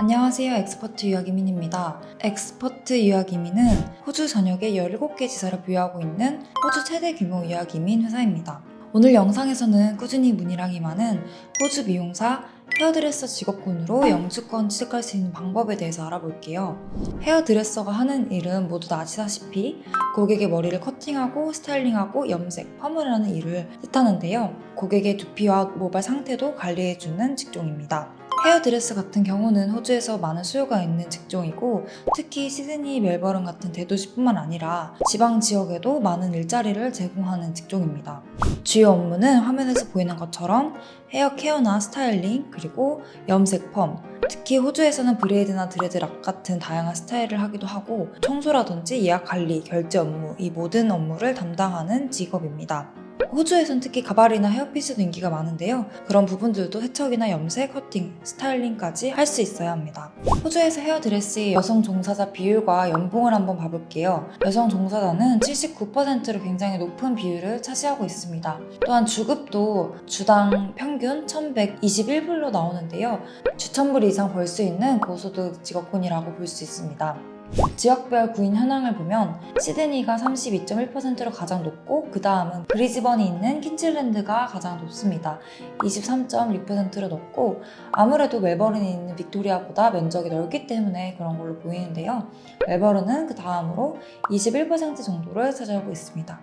안녕하세요. 엑스퍼트 유학이민입니다. 엑스퍼트 유학이민은 호주 전역에 17개 지사를 보유하고 있는 호주 최대 규모 유학이민 회사입니다. 오늘 영상에서는 꾸준히 문의량이 많은 호주 미용사 헤어드레서 직업군으로 영주권 취득할 수 있는 방법에 대해서 알아볼게요. 헤어드레서가 하는 일은 모두 다 아시다시피 고객의 머리를 커팅하고 스타일링하고 염색, 펌을 하는 일을 뜻하는데요. 고객의 두피와 모발 상태도 관리해주는 직종입니다. 헤어드레스 같은 경우는 호주에서 많은 수요가 있는 직종이고 특히 시드니, 멜버른 같은 대도시뿐만 아니라 지방 지역에도 많은 일자리를 제공하는 직종입니다. 주요 업무는 화면에서 보이는 것처럼 헤어 케어나 스타일링 그리고 염색 펌 특히 호주에서는 브레이드나 드레드 락 같은 다양한 스타일을 하기도 하고 청소라든지 예약 관리, 결제 업무 이 모든 업무를 담당하는 직업입니다. 호주에선 특히 가발이나 헤어피스도 인기가 많은데요. 그런 부분들도 세척이나 염색, 커팅, 스타일링까지 할 수 있어야 합니다. 호주에서 헤어드레스의 여성 종사자 비율과 연봉을 한번 봐볼게요. 여성 종사자는 79%로 굉장히 높은 비율을 차지하고 있습니다. 또한 주급도 주당 평균 1,121불로 나오는데요. 주천불 이상 벌 수 있는 고소득 직업군이라고 볼 수 있습니다. 지역별 구인 현황을 보면 시드니가 32.1%로 가장 높고 그 다음은 브리즈번이 있는 킨즐랜드가 가장 높습니다. 23.6%로 높고 아무래도 멜버른이 있는 빅토리아보다 면적이 넓기 때문에 그런 걸로 보이는데요. 멜버른은 그 다음으로 21% 정도를 차지하고 있습니다.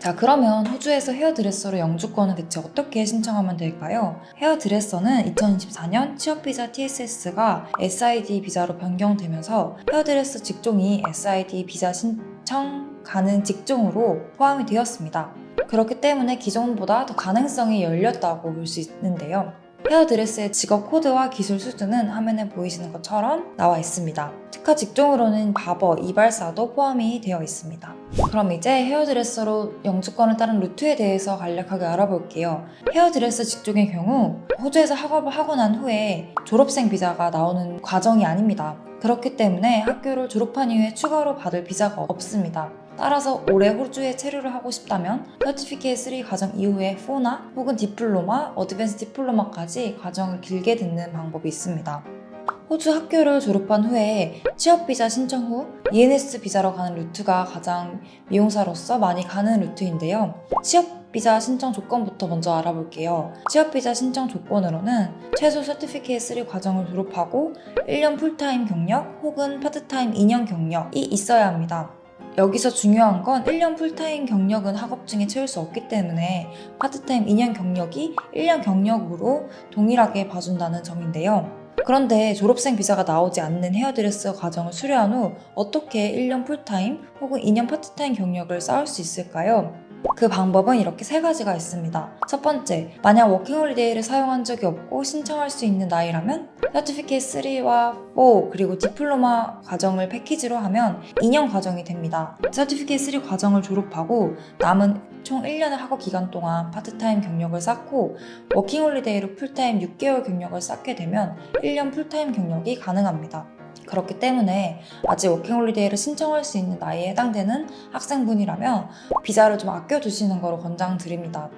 자 그러면 호주에서 헤어드레서로 영주권은 대체 어떻게 신청하면 될까요? 헤어드레서는 2024년 취업비자 TSS가 SID 비자로 변경되면서 헤어드레서 직종이 SID 비자 신청 가능 직종으로 포함이 되었습니다. 그렇기 때문에 기존보다 더 가능성이 열렸다고 볼 수 있는데요. 헤어드레스의 직업 코드와 기술 수준은 화면에 보이시는 것처럼 나와 있습니다. 특화 직종으로는 바버, 이발사도 포함이 되어 있습니다. 그럼 이제 헤어드레서로 영주권을 따른 루트에 대해서 간략하게 알아볼게요. 헤어드레서 직종의 경우 호주에서 학업을 하고 난 후에 졸업생 비자가 나오는 과정이 아닙니다. 그렇기 때문에 학교를 졸업한 이후에 추가로 받을 비자가 없습니다. 따라서 올해 호주에 체류를 하고 싶다면 서티피케이트 3 과정 이후에 4나 혹은 디플로마, 어드밴스 디플로마까지 과정을 길게 듣는 방법이 있습니다. 호주 학교를 졸업한 후에 취업 비자 신청 후 ENS 비자로 가는 루트가 가장 미용사로서 많이 가는 루트인데요. 취업 비자 신청 조건부터 먼저 알아볼게요. 취업 비자 신청 조건으로는 최소 서티피케이트 3 과정을 졸업하고 1년 풀타임 경력 혹은 파트타임 2년 경력이 있어야 합니다. 여기서 중요한 건 1년 풀타임 경력은 학업 중에 채울 수 없기 때문에 파트타임 2년 경력이 1년 경력으로 동일하게 봐준다는 점인데요. 그런데 졸업생 비자가 나오지 않는 헤어드레스 과정을 수료한 후 어떻게 1년 풀타임 혹은 2년 파트타임 경력을 쌓을 수 있을까요? 그 방법은 이렇게 세 가지가 있습니다. 첫 번째, 만약 워킹홀리데이를 사용한 적이 없고 신청할 수 있는 나이라면 서티피케이트 3와 4 그리고 디플로마 과정을 패키지로 하면 2년 과정이 됩니다. 서티피케이트 3 과정을 졸업하고 남은 총 1년의 학업 기간 동안 파트타임 경력을 쌓고 워킹홀리데이로 풀타임 6개월 경력을 쌓게 되면 1년 풀타임 경력이 가능합니다. 그렇기 때문에 아직 워킹홀리데이를 신청할 수 있는 나이에 해당되는 학생분이라면 비자를 좀 아껴두시는 거로 권장드립니다.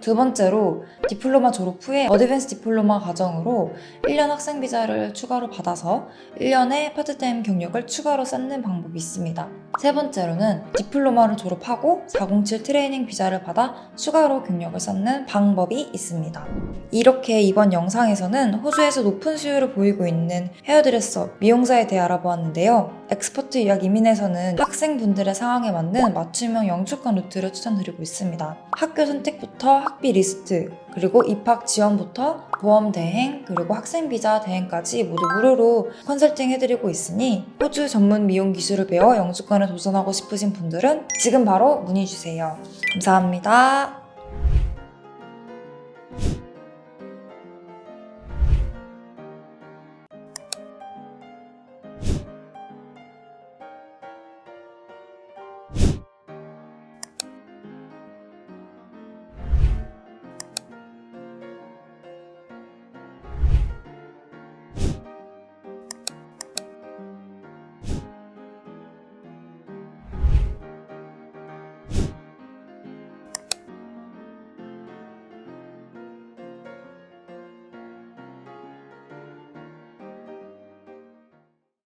두 번째로 디플로마 졸업 후에 어드밴스 디플로마 과정으로 1년 학생 비자를 추가로 받아서 1년의 파트타임 경력을 추가로 쌓는 방법이 있습니다. 세 번째로는 디플로마를 졸업하고 407 트레이닝 비자를 받아 추가로 경력을 쌓는 방법이 있습니다. 이렇게 이번 영상에서는 호주에서 높은 수요를 보이고 있는 헤어드레서, 미용사에 대해 알아보았는데요. 엑스퍼트 유학 이민에서는 학생분들의 상황에 맞는 맞춤형 영주권 루트를 추천드리고 있습니다. 학교 선택부터 학비 리스트, 그리고 입학 지원부터 보험 대행, 그리고 학생 비자 대행까지 모두 무료로 컨설팅 해드리고 있으니 호주 전문 미용 기술을 배워 영주권에 도전하고 싶으신 분들은 지금 바로 문의 주세요. 감사합니다.